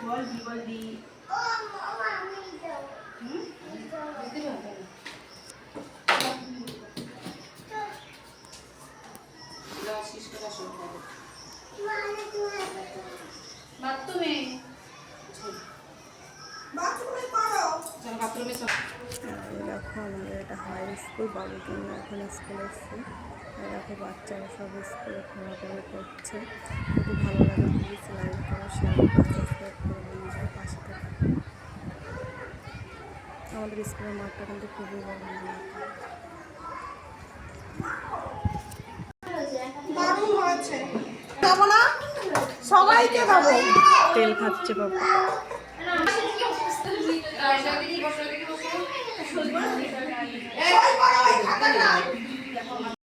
বল দি বল দেখো আমাদের এটা হাই স্কুল বাবুকে নিয়ে এখন স্কুলে এসেছি। দেখো বাচ্চারা সব স্কুলে ঘোরাঘুরি করছে। যদি ভালো লাগে প্লিজ লাইক করো শেয়ার করো সাবস্ক্রাইব করে নিজের পাশে থাকো। আমাদের স্কুলের মাঠটা কিন্তু খুবই বড়। খাব? সবাইকে তেল খাচ্ছে বাবা।